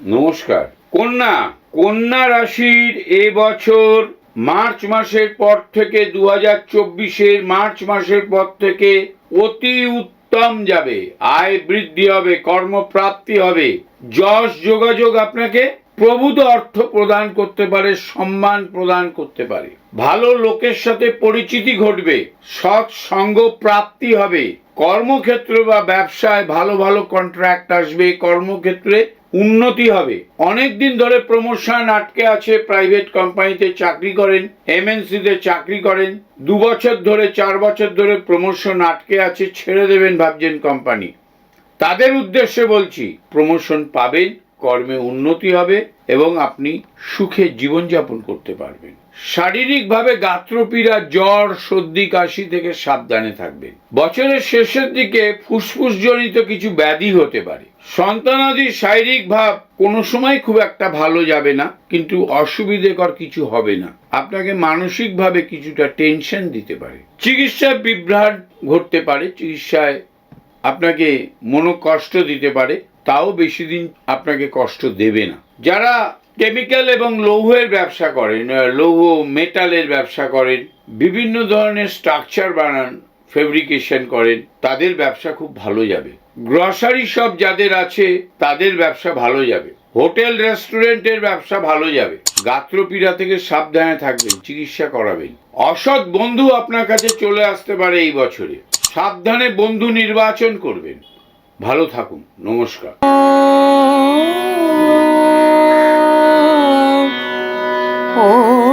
নমস্কার। কন্যা কন্যা রাশির এবছর মার্চ মাসের পর থেকে দু হাজার চব্বিশের মার্চ মাসের পর থেকে অতি উত্তম যাবে, আয় বৃদ্ধি হবে, কর্মপ্রাপ্তি হবে। যশ যোগাযোগ আপনাকে প্রভূত অর্থ প্রদান করতে পারে, সম্মান প্রদান করতে পারে। ভালো লোকের সাথে পরিচিতি ঘটবে, সৎ সঙ্গ প্রাপ্তি হবে। কর্মক্ষেত্র বা ব্যবসায় ভালো ভালো কন্ট্রাক্ট আসবে, কর্মক্ষেত্রে উন্নতি হবে। অনেক দিন ধরে প্রমোশন আটকে আছে প্রাইভেট কোম্পানিতে চাকরি করেন এমএনসিতে চাকরি করেন। দু বছর ধরে, চার বছর ধরে প্রমোশন আটকে আছে, ছেড়ে দেবেন ভাবছেন কোম্পানি তাদের উদ্দেশ্যে বলছি প্রমোশন পাবেন কর্মে উন্নতি হবে এবং আপনি সুখে জীবনযাপন করতে পারবেন। শারীরিকভাবে গাত্রপীড়া, জ্বর, সর্দি, কাশি থেকে সাবধানে থাকবেন। বছরের শেষের দিকে ফুসফুসজনিত কিছু ব্যাধি হতে পারে। সন্তানাদি শারীরিক ভাব কোনো সময় খুব একটা ভালো যাবে না, কিন্তু অসুবিধেকর কিছু হবে না। আপনাকে মানসিকভাবে কিছুটা টেনশন দিতে পারে। চিকিৎসায় বিভ্রাট ঘটতে পারে। চিকিৎসায় আপনাকে মনোকষ্ট দিতে পারে। তাও বেশি দিন আপনাকে কষ্ট দেবে না। যারা কেমিক্যাল এবং লৌহের ব্যবসা করেন লৌহ মেটালের ব্যবসা করেন, বিভিন্ন ধরনের স্ট্রাকচার বানান ফেব্রিকেশন করেন, তাদের ব্যবসা খুব ভালো যাবে। গ্রসারি সব যাদের আছে, তাদের ব্যবসা ভালো যাবে। হোটেল রেস্টুরেন্টের ব্যবসা ভালো যাবে। গাত্রপীড়া থেকে সাবধানে থাকবেন, চিকিৎসা করাবেন। অসৎ বন্ধু আপনার কাছে চলে আসতে পারে এই বছরে। সাবধানে বন্ধু নির্বাচন করবেন। ভালো থাকুন নমস্কার। ॐ